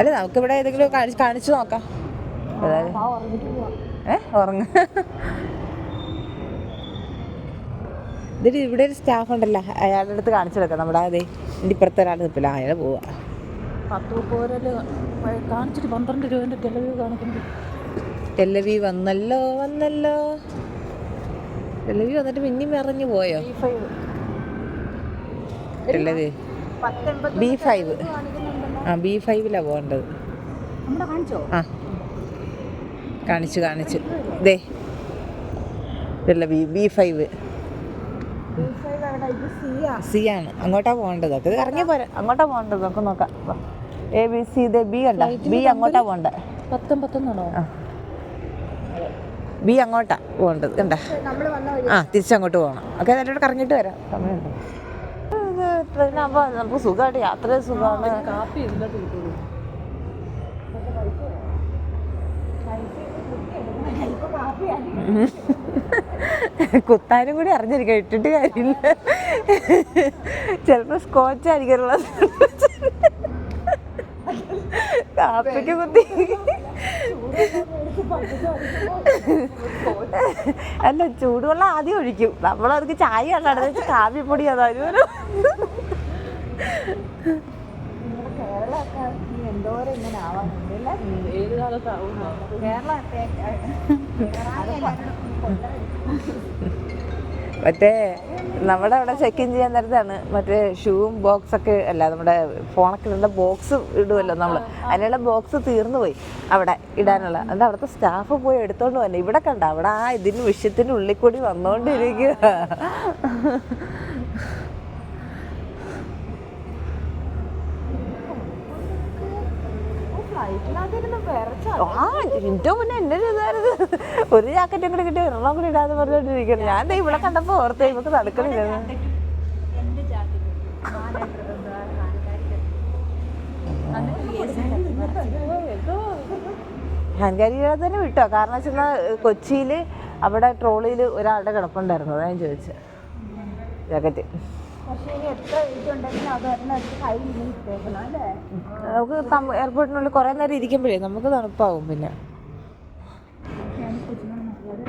അല്ല നമുക്കിവിടെ ഏതെങ്കിലും കാണിച്ച് നോക്കാം. അതായത് ഏ ഉറങ്ങ. ഇതിൽ ഇവിടെ ഒരു സ്റ്റാഫ് ഉണ്ടല്ലോ. അയാളുടെ അടുത്ത് കാണിച്ചു കൊടുക്കാം. നമ്മുടെ അതെ എന്റെ ഇപ്പുറത്തെ ഒരാൾ നിൽപ്പില്ല അയാൾ പോവാ. പത്ത് മുപ്പത് കാണിച്ചിട്ട് പന്ത്രണ്ട് രൂപേന്റെ ടെലിവി കാണിക്കുന്നുണ്ട് ടെല്ലവി വന്നല്ലോ വന്നല്ലോ. ടെല്ലവി വന്നിട്ട് മിന്നി മറിഞ്ഞു പോയോ? ടെല്ലവി ബി ഫൈവ്. ആ ബി ഫൈവിലാണ് പോകേണ്ടത്. ആ. കാണിച്ചു കാണിച്ചു. ദേ. ഇതല്ല ബി ബി ഫൈവ്. സി ആണ് അങ്ങോട്ടാ പോകേണ്ടത്. അത് ഇറങ്ങി പോരാ. അങ്ങോട്ടാ പോകേണ്ടത്. നമുക്ക് നോക്കാം. എ ബി സി ഇത് ബി ഉണ്ട ബി അങ്ങോട്ടാ പോകേണ്ടത്. പത്തൊമ്പത്തൊന്നാണോ ആ. ബി അങ്ങോട്ടാ പോകേണ്ടത്. കണ്ട. ആ തിരിച്ചങ്ങോട്ട് പോകണം. ഓക്കെ അതിലോട്ട് കറങ്ങിയിട്ട് വരാം. സമയമുണ്ട്. ട്രെയിനാകുമ്പോൾ നമുക്ക് സുഖമായിട്ട് യാത്ര സുഖമാണ് കാപ്പി കുത്താനും കൂടി അറിഞ്ഞിരിക്കാം ഇട്ടിട്ട് കാര്യമില്ല. ചിലപ്പോൾ സ്കോച്ച് ആയിരിക്കും കാപ്പിക്ക് കുത്തി. അല്ല ചൂടുവെള്ളം ആദ്യം ഒഴിക്കും. നമ്മളവർക്ക് ചായ കണ്ടത് വെച്ച് കാപ്പിപ്പൊടി അതായത് മറ്റേ നമ്മുടെ അവിടെ ചെക്ക് ഇൻ ചെയ്യാൻ നേരത്താണ്. മറ്റേ ഷൂവും ബോക്സ് ഒക്കെ അല്ല നമ്മുടെ ഫോണൊക്കെ ഇടേണ്ട ബോക്സ് ഇടുമല്ലോ നമ്മൾ അതിനുള്ള ബോക്സ് തീർന്നു പോയി അവിടെ ഇടാനുള്ള. അത് അവിടുത്തെ സ്റ്റാഫ് പോയി എടുത്തോണ്ട് വന്നെ. ഇവിടെ കണ്ട അവിടെ ആ ഇതിന് വിഷയത്തിന്റെ ഉള്ളിൽ കൂടി വന്നുകൊണ്ടിരിക്കുക ആ എന്റെ മുന്നേ എന്റെ ഒരു ഇതായിരുന്നു ഒരു ജാക്കറ്റും കൂടി കിട്ടി ഒരെണ്ണം കൂടി ഇടാന്ന് പറഞ്ഞോണ്ടിരിക്കുന്നു. ഞാൻ ദേ ഇവിടെ കണ്ടപ്പോ ഓർത്ത് ഇവക്ക് നടക്കണില്ല. ഹാൻകാരികളെ തന്നെ വിട്ടോ? കാരണം വെച്ചാൽ കൊച്ചിയിൽ അവിടെ ട്രോളിയിൽ ഒരാളുടെ കിടപ്പുണ്ടായിരുന്നു. അതാ ഞാൻ ചോദിച്ചത് ജാക്കറ്റ് നമുക്ക് എയർപോർട്ടിനുള്ളിൽ കുറേ നേരം ഇരിക്കുമ്പോഴേ നമുക്ക് തണുപ്പാകും പിന്നെ. ഇവിടെ